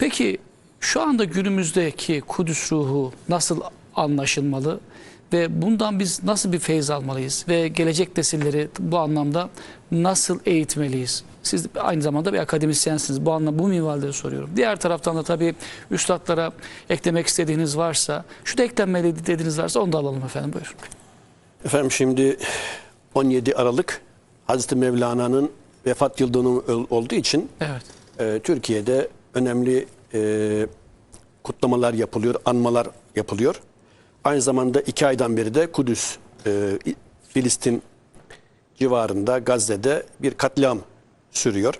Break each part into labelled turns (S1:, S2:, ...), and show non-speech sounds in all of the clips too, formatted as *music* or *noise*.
S1: Peki şu anda günümüzdeki Kudüs ruhu nasıl anlaşılmalı ve bundan biz nasıl bir feyiz almalıyız ve gelecek nesilleri bu anlamda nasıl eğitmeliyiz? Siz aynı zamanda bir akademisyensiniz. Bu anlamda bu minvalde soruyorum. Diğer taraftan da tabii üstadlara eklemek istediğiniz varsa, şu da eklenmeli dediğiniz varsa onu da alalım efendim buyurun.
S2: Efendim şimdi 17 Aralık Hazreti Mevlana'nın vefat yıl dönümü ol- olduğu için
S1: Evet.
S2: e, Türkiye'de önemli e, kutlamalar yapılıyor, anmalar yapılıyor. Aynı zamanda iki aydan beri de Kudüs, e, Filistin civarında Gazze'de bir katliam sürüyor.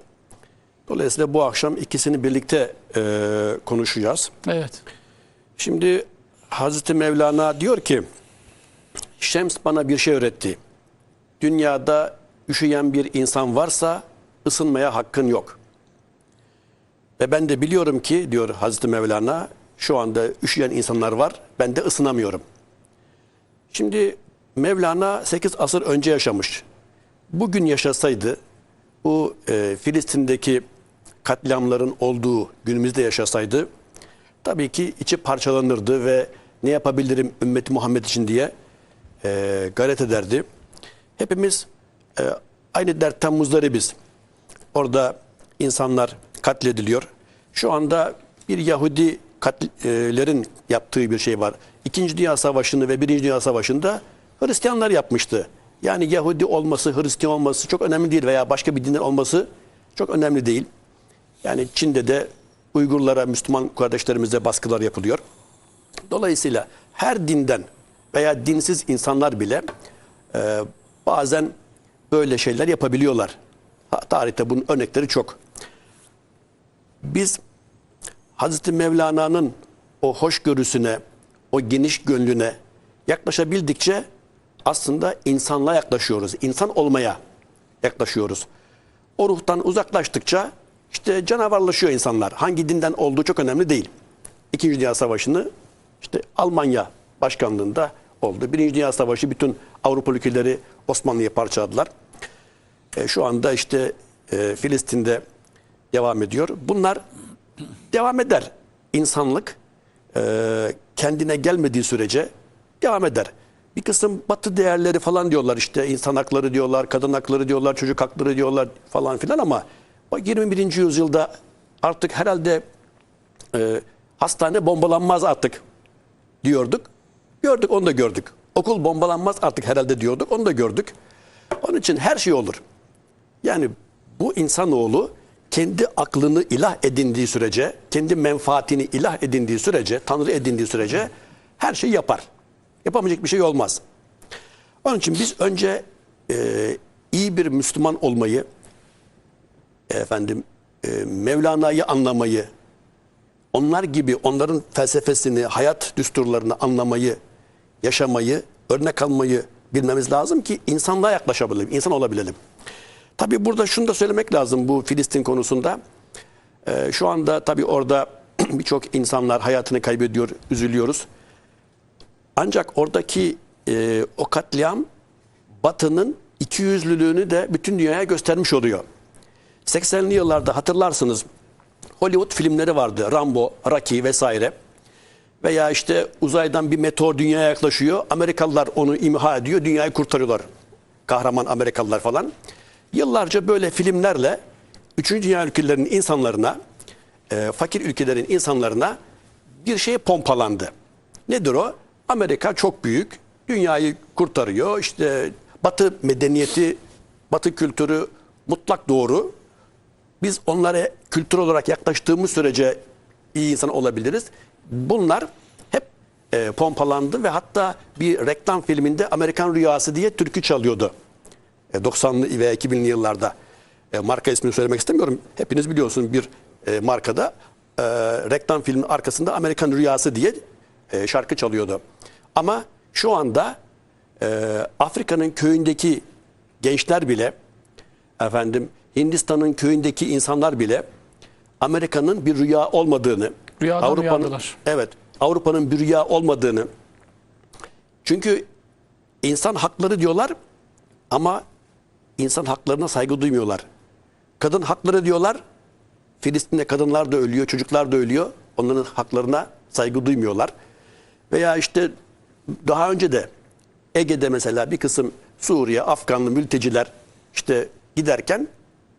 S2: Dolayısıyla bu akşam ikisini birlikte e, konuşacağız.
S1: Evet.
S2: Şimdi Hazreti Mevlana diyor ki Şems bana bir şey öğretti. Dünyada üşüyen bir insan varsa ısınmaya hakkın yok. Ve ben de biliyorum ki diyor Hazreti Mevlana şu anda üşüyen insanlar var. Ben de ısınamıyorum. Şimdi Mevlana 8 asır önce yaşamış. Bugün yaşasaydı bu e, Filistin'deki katliamların olduğu günümüzde yaşasaydı tabii ki içi parçalanırdı ve ne yapabilirim ümmeti Muhammed için diye e, gayret ederdi. Hepimiz e, aynı dertten muzdaribiz. Orada insanlar katlediliyor. Şu anda bir Yahudi katlerin yaptığı bir şey var. İkinci Dünya Savaşı'nı ve Birinci Dünya Savaşı'nda Hristiyanlar yapmıştı. Yani Yahudi olması, Hristiyan olması çok önemli değil veya başka bir dinden olması çok önemli değil. Yani Çin'de de Uygurlara, Müslüman kardeşlerimize baskılar yapılıyor. Dolayısıyla her dinden veya dinsiz insanlar bile e, bazen böyle şeyler yapabiliyorlar. Ha, tarihte bunun örnekleri çok. Biz Hazreti Mevlana'nın o hoşgörüsüne, o geniş gönlüne yaklaşabildikçe aslında insanlığa yaklaşıyoruz. İnsan olmaya yaklaşıyoruz. O ruhtan uzaklaştıkça işte canavarlaşıyor insanlar. Hangi dinden olduğu çok önemli değil. İkinci Dünya Savaşı'nı işte Almanya başkanlığında oldu. Birinci Dünya Savaşı bütün Avrupa ülkeleri Osmanlı'yı parçaladılar. E, şu anda işte e, Filistin'de devam ediyor. Bunlar devam eder. İnsanlık e, kendine gelmediği sürece devam eder. Bir kısım batı değerleri falan diyorlar işte insan hakları diyorlar, kadın hakları diyorlar, çocuk hakları diyorlar falan filan ama o 21. yüzyılda artık herhalde e, hastane bombalanmaz artık diyorduk. Gördük onu da gördük. Okul bombalanmaz artık herhalde diyorduk onu da gördük. Onun için her şey olur. Yani bu insanoğlu kendi aklını ilah edindiği sürece, kendi menfaatini ilah edindiği sürece, tanrı edindiği sürece her şeyi yapar. Yapamayacak bir şey olmaz. Onun için biz önce e, iyi bir Müslüman olmayı, efendim e, Mevlana'yı anlamayı, onlar gibi onların felsefesini, hayat düsturlarını anlamayı, yaşamayı, örnek almayı bilmemiz lazım ki insanlığa yaklaşabilelim, insan olabilelim. Tabii burada şunu da söylemek lazım bu Filistin konusunda. Ee, şu anda tabii orada *clears throat* birçok insanlar hayatını kaybediyor, üzülüyoruz. Ancak oradaki e, o katliam Batı'nın ikiyüzlülüğünü de bütün dünyaya göstermiş oluyor. 80'li yıllarda hatırlarsınız Hollywood filmleri vardı. Rambo, Rocky vesaire. Veya işte uzaydan bir meteor dünyaya yaklaşıyor. Amerikalılar onu imha ediyor. Dünyayı kurtarıyorlar. Kahraman Amerikalılar falan. Yıllarca böyle filmlerle 3. Dünya ülkelerinin insanlarına, e, fakir ülkelerin insanlarına bir şey pompalandı. Nedir o? Amerika çok büyük. Dünyayı kurtarıyor. İşte Batı medeniyeti, Batı kültürü mutlak doğru. Biz onlara kültür olarak yaklaştığımız sürece iyi insan olabiliriz. Bunlar hep e, pompalandı ve hatta bir reklam filminde Amerikan Rüyası diye türkü çalıyordu. E, 90'lı veya 2000'li yıllarda. E, marka ismini söylemek istemiyorum. Hepiniz biliyorsunuz bir e, markada e, reklam filmin arkasında Amerikan Rüyası diye şarkı çalıyordu. Ama şu anda Afrika'nın köyündeki gençler bile efendim Hindistan'ın köyündeki insanlar bile Amerika'nın bir rüya olmadığını, Avrupa'nın evet, Avrupa'nın bir rüya olmadığını. Çünkü insan hakları diyorlar ama insan haklarına saygı duymuyorlar. Kadın hakları diyorlar Filistin'de kadınlar da ölüyor, çocuklar da ölüyor. Onların haklarına saygı duymuyorlar. Veya işte daha önce de Ege'de mesela bir kısım Suriye, Afganlı mülteciler işte giderken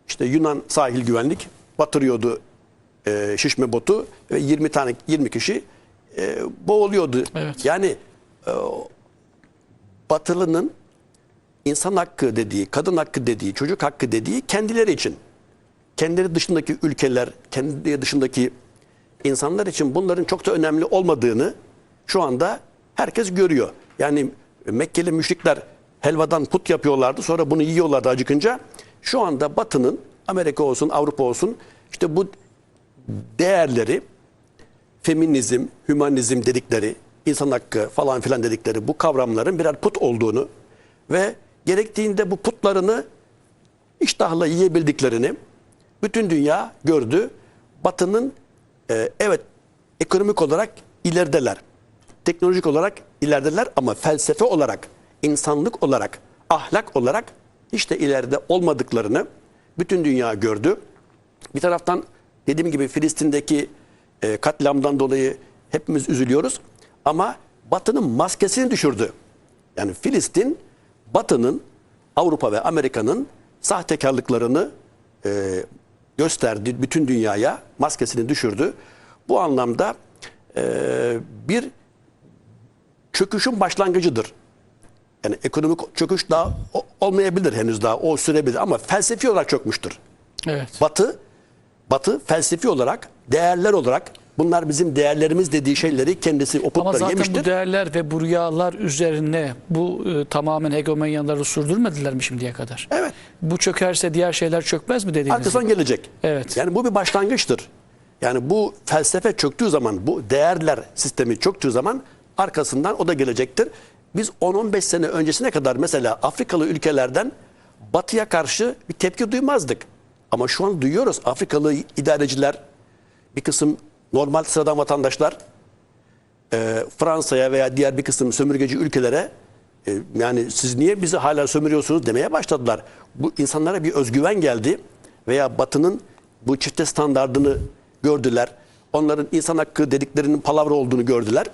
S2: işte Yunan sahil güvenlik batırıyordu e, şişme botu ve 20 tane 20 kişi e, boğuluyordu.
S1: Evet.
S2: Yani e, Batılı'nın insan hakkı dediği, kadın hakkı dediği, çocuk hakkı dediği kendileri için. Kendileri dışındaki ülkeler, kendileri dışındaki insanlar için bunların çok da önemli olmadığını şu anda herkes görüyor. Yani Mekkeli müşrikler helvadan put yapıyorlardı sonra bunu yiyorlardı acıkınca. Şu anda Batı'nın Amerika olsun Avrupa olsun işte bu değerleri feminizm, hümanizm dedikleri, insan hakkı falan filan dedikleri bu kavramların birer put olduğunu ve gerektiğinde bu putlarını iştahla yiyebildiklerini bütün dünya gördü. Batı'nın e, evet ekonomik olarak ilerideler. Teknolojik olarak ilerideler ama felsefe olarak, insanlık olarak, ahlak olarak de ileride olmadıklarını bütün dünya gördü. Bir taraftan dediğim gibi Filistin'deki e, katliamdan dolayı hepimiz üzülüyoruz. Ama Batı'nın maskesini düşürdü. Yani Filistin Batı'nın Avrupa ve Amerika'nın sahtekarlıklarını e, gösterdi bütün dünyaya maskesini düşürdü. Bu anlamda e, bir çöküşün başlangıcıdır. Yani ekonomik çöküş daha olmayabilir henüz daha o sürebilir ama felsefi olarak çökmüştür.
S1: Evet.
S2: Batı Batı felsefi olarak, değerler olarak bunlar bizim değerlerimiz dediği şeyleri kendisi o
S1: Ama
S2: putları
S1: zaten
S2: yemiştir.
S1: bu değerler ve bu rüyalar üzerine bu e, tamamen hegemonyaları sürdürmediler mi şimdiye kadar?
S2: Evet.
S1: Bu çökerse diğer şeyler çökmez mi dediğiniz
S2: Arkasından
S1: gibi?
S2: gelecek.
S1: Evet.
S2: Yani bu bir başlangıçtır. Yani bu felsefe çöktüğü zaman, bu değerler sistemi çöktüğü zaman arkasından o da gelecektir. Biz 10-15 sene öncesine kadar mesela Afrikalı ülkelerden batıya karşı bir tepki duymazdık. Ama şu an duyuyoruz. Afrikalı idareciler, bir kısım normal sıradan vatandaşlar e, Fransa'ya veya diğer bir kısım sömürgeci ülkelere e, yani siz niye bizi hala sömürüyorsunuz demeye başladılar. Bu insanlara bir özgüven geldi veya Batı'nın bu çifte standardını gördüler. Onların insan hakkı dediklerinin palavra olduğunu gördüler.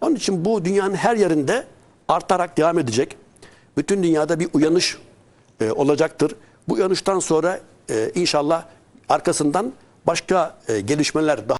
S2: Onun için bu dünyanın her yerinde artarak devam edecek. Bütün dünyada bir uyanış e, olacaktır. Bu uyanıştan sonra e, inşallah arkasından başka e, gelişmeler daha